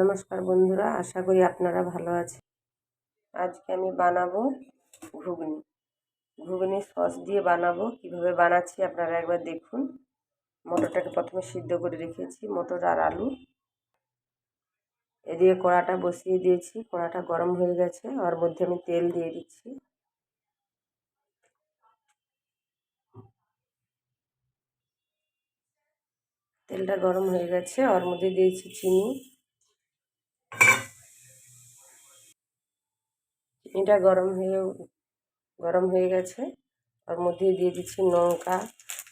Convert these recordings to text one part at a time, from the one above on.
নমস্কার বন্ধুরা, আশা করি আপনারা ভালো আছেন। আজকে আমি বানাবো ঘুগনি। ঘুগনি সস দিয়ে বানাবো। কীভাবে বানাচ্ছি আপনারা একবার দেখুন। মটরটাকে প্রথমে সিদ্ধ করে রেখেছি, মটর আর আলু। এদিকে কড়াটা বসিয়ে দিয়েছি, কড়াটা গরম হয়ে গেছে ওর মধ্যে আমি তেল দিয়ে দিচ্ছি। তেলটা গরম হয়ে গেছে, ওর মধ্যে দিয়েছি চিনি। চিনিটা গরম হয়ে গরম হয়ে গেছে। ওর মধ্যে দিয়ে দিচ্ছি লঙ্কা,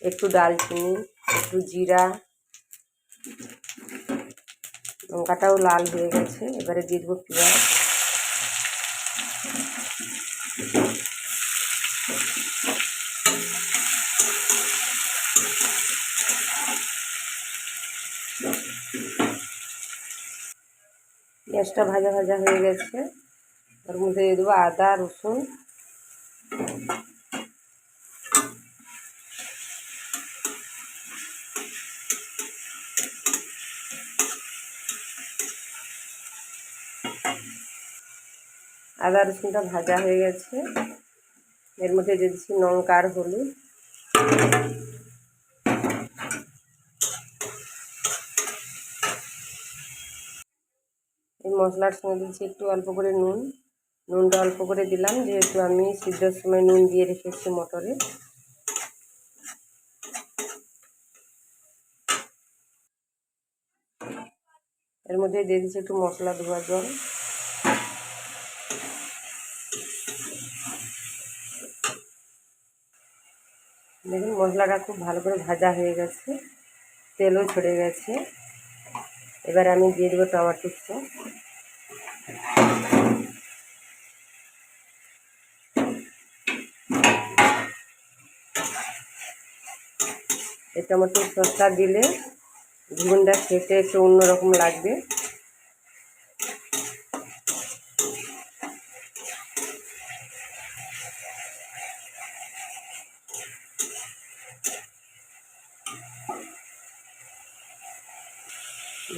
একটু ডালচিনি একটু জিরা। লঙ্কাটাও লাল হয়ে গেছে, এবারে দিয়ে দেবো পেঁয়াজ। পেঁয়াজটা ভাজা ভাজা হয়ে গেছে। ওর মধ্যে দিয়ে দেবো আদা, রসুন। আদা, রসুনটা ভাজা হয়ে গেছে। এর মধ্যে দিয়ে দিচ্ছি লঙ্কা আর হলুদ। এই মশলার সঙ্গে দিচ্ছি একটু অল্প করে নুন। নুনটা অল্প করে দিলাম, যেহেতু আমি সিদ্ধর সময় নুন দিয়ে রেখেছি মটরে। এর মধ্যে দিয়ে দিচ্ছি একটু মশলা, ধোয়া জল। দেখুন, মশলাটা খুব ভালো করে ভাজা হয়ে গেছে, তেলও ছড়ে গেছে। এবার আমি দিয়ে দেবো টমাটো এই টমেটো সসটা দিলে ঘুগনটা খেতে একটু অন্যরকম লাগবে।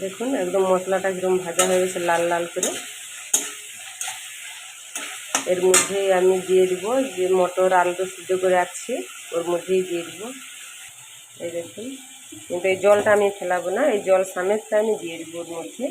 দেখুন একদম মশলাটা একদম ভাজা হয়ে গেছে লাল লাল করে। এর মধ্যে আমি দিয়ে দিব যে মটর আলুটা সিদ্ধ করে রাখছি, ওর মধ্যেই দিয়ে দিব। এই দেখুন। কিন্তু এই জলটা আমি ফেলাবো না, এই জল সামেতটা আমি দিয়ে দেবো ওর মধ্যে।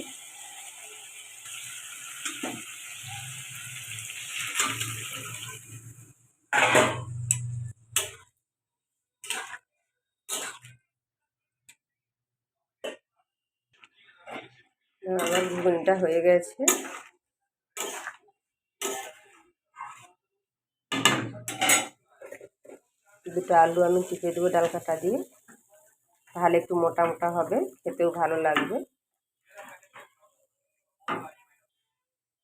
আমার ঘুগনিটা হয়ে গেছে। দুটো আলু আমি টিপে দেবো ডাল কাটা দিয়ে। তাহলে একটু মোটা মোটা হবে, খেতেও ভালো লাগবে।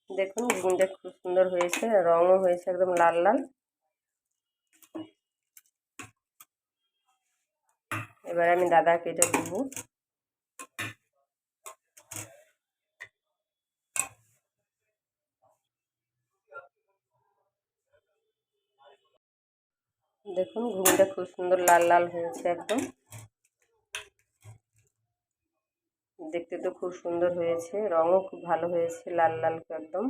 দেখুন বেগুনটা খুব সুন্দর হয়েছে, রঙও হয়েছে একদম লাল লাল। এবার আমি দাদাকে এটা দেবো। দেখুন ঘুগনিটা খুব সুন্দর লাল লাল হয়েছে একদম। দেখতে তো খুব সুন্দর হয়েছে, রঙও খুব ভালো হয়েছে লাল লাল একদম।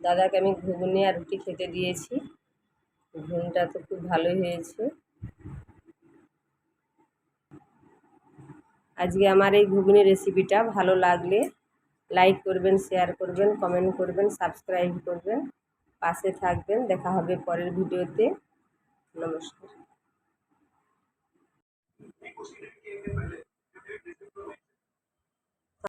দাদাকে আমি ঘুগনি আর রুটি খেতে দিয়েছি। ঘুগনিটা তো খুব ভালোই হয়েছে। আজকে আমার এই ঘুগনি রেসিপিটা ভালো লাগলে লাইক করবেন শেয়ার করবেন কমেন্ট করবেন সাবস্ক্রাইব করবেন। পাশে থাকবেন, দেখা হবে পরের ভিডিওতে। নমস্কার।